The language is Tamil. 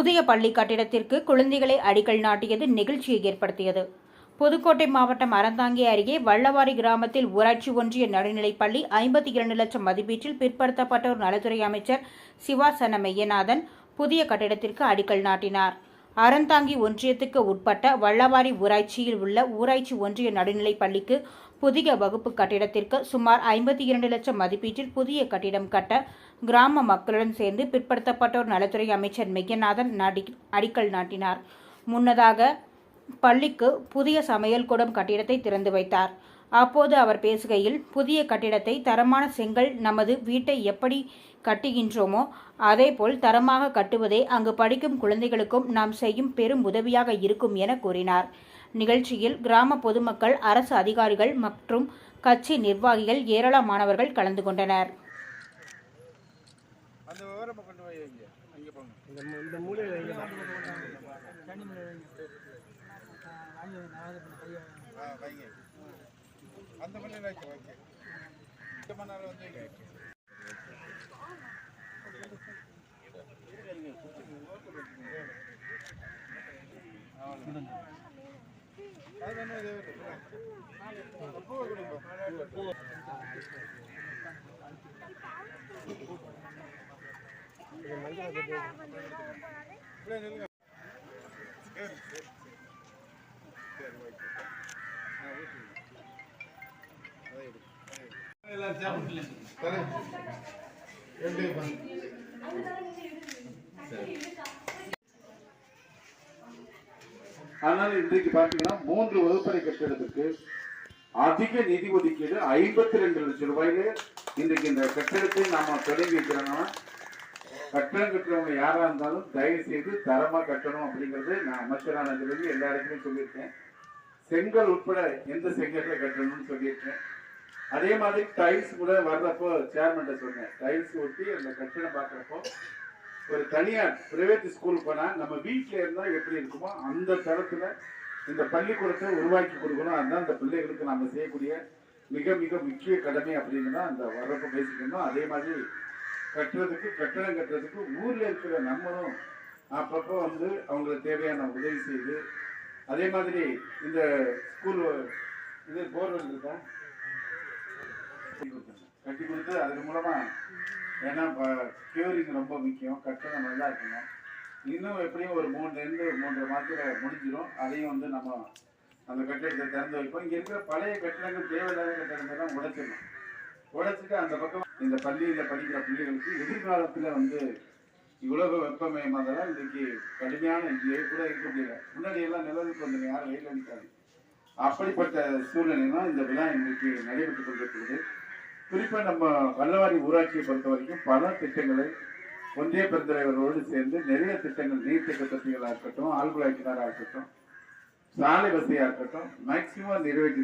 புதிய பள்ளி கட்டிடத்திற்கு குழந்தைகளை அடிக்கல் நாட்டியது நெகிழ்ச்சியை ஏற்படுத்தியது. புதுக்கோட்டை மாவட்டம் அறந்தாங்கி அருகே வள்ளவாரி கிராமத்தில் ஊராட்சி ஒன்றிய நடுநிலைப்பள்ளி ஐம்பத்தி இரண்டு லட்சம் மதிப்பீட்டில் பிற்படுத்தப்பட்டோர் நலத்துறை அமைச்சர் சிவா சன மெய்யநாதன் புதிய கட்டிடத்திற்கு அடிக்கல் நாட்டினார். அறந்தாங்கி ஒன்றியத்துக்கு உட்பட்ட வள்ளவாரி ஊராட்சியில் உள்ள ஊராட்சி ஒன்றிய நடுநிலைப் பள்ளிக்கு புதிய வகுப்பு கட்டிடத்திற்கு சுமார் ஐம்பத்தி இரண்டு லட்சம் மதிப்பீட்டில் புதிய கட்டிடம் கட்ட கிராம மக்களுடன் சேர்ந்து பிற்படுத்தப்பட்டோர் நலத்துறை அமைச்சர் மெகநாதன் அடிக்கல் நாட்டினார். முன்னதாக பள்ளிக்கு புதிய சமையல் கூடம் கட்டிடத்தை திறந்து வைத்தார். அப்போது அவர் பேசுகையில் புதிய கட்டிடத்தை தரமான செங்கல் நமது வீட்டை எப்படி கட்டுகின்றோமோ அதேபோல் தரமாக கட்டுவதே அங்கு படிக்கும் குழந்தைகளுக்கும் நாம் செய்யும் பெரும் உதவியாக இருக்கும் என கூறினார். நிகழ்ச்சியில் கிராம பொதுமக்கள் அரசு அதிகாரிகள் மற்றும் கட்சி நிர்வாகிகள் ஏராளமானவர்கள் கலந்து கொண்டனர். அந்த விவரமா கொண்டு போய் வைங்க. அங்கே போங்க. இந்த மூ- இந்த மூலையில் வைங்க ஆ வைங்க அந்த மண்ணில் வைக்க ஓகே இந்த மணல் வந்து வைங்க அது ஒன்றும் இது இல்லை. பூவை கொடுங்க பூவை. இப்படியே நில்லுங்க. அதனால இன்றைக்கு பார்த்தீங்கன்னா மூன்று வகுப்பறை கட்டிடத்துக்கு அதிக நிதி ஒதுக்கீடு ஐம்பத்தி ரெண்டு லட்சம் ரூபாயில இன்றைக்கு இந்த கட்டிடத்தை நாம தொடங்கி வைக்கிறோம்னா கட்டணம் கட்டுறவங்க யாரா இருந்தாலும் தயவு செய்து தரமா கட்டணும் அப்படிங்கிறது நான் அமைச்சரானதுலேருந்து எல்லா இடத்துலையும் சொல்லியிருக்கேன். செங்கல் உட்பட எந்த செங்கல்ல கட்டணும்னு சொல்லியிருக்கேன். அதே மாதிரி டைல்ஸ் கூட வர்றப்போ சேர்மன்ட்ட சொன்னேன். டைல்ஸ் ஒட்டி அந்த கட்டிடம் பார்க்குறப்போ ஒரு தனியார் பிரைவேட் ஸ்கூல் போனால் நம்ம வீட்டில் இருந்தால் எப்படி இருக்குமோ அந்த தரத்தில் இந்த பள்ளிக்கூடத்தை உருவாக்கி கொடுக்கணும். அதுதான் அந்த பிள்ளைகளுக்கு நம்ம செய்யக்கூடிய மிக மிக முக்கிய கடமை அப்படின்னு அந்த வரப்போ பேசிக்கணும் அதே மாதிரி கட்டுறதுக்கு கட்டணம் கட்டுறதுக்கு ஊரில் இருக்கிற நம்மளும் அப்பப்போ வந்து அவங்களுக்கு தேவையான உதவி செய்து அதே மாதிரி இந்த ஸ்கூல் இது போர்வெல் இருக்கா? கட்டி கொடுத்துருங்க. கட்டி கொடுத்து அதன் மூலமாக ஏன்னா இப்போ கியூரிங் ரொம்ப முக்கியம். கட்டணம் நல்லா இருக்கணும். இன்னும் எப்படியும் ஒரு மூணுலேருந்து மூன்றரை மாதத்தில் முடிஞ்சிடும் அதையும் வந்து நம்ம அந்த கட்டிடத்தை திறந்து வைப்போம். இங்கே இருக்கிற பழைய கட்டிடங்கள் தேவையில்லாத கட்டிடங்கள்லாம் உடைச்சிடணும். உடைச்சிட்டு அந்த பக்கம் இந்த பள்ளியில் படிக்கிற பிள்ளைகளுக்கு எதிர்காலத்தில் வந்து இவ்வளவு வெப்பமயமாதலால் இன்றைக்கு கடுமையான இங்கே கூட இருக்க முடியல. முன்னாடியெல்லாம் நிலவுக்கு வந்து யாரும் வெயில் அடிக்காது. அப்படிப்பட்ட சூழ்நிலைலாம் இந்த விழா இன்றைக்கு நடைபெற்றுக் கொண்டிருக்கிறது. குறிப்பாக நம்ம வல்லவாரி ஊராட்சியை பொறுத்த வரைக்கும் பல திட்டங்களை ஒன்றிய பெருந்தலைவர்களோடு சேர்ந்து நிறைய திட்டங்கள் நீர்த்தக்க தொட்டிகளாக இருக்கட்டும் ஆழ்குழாய் கிணறாக இருக்கட்டும் சாலை வசதியாக இருக்கட்டும் மேக்சிமம் நிறைவேற்றி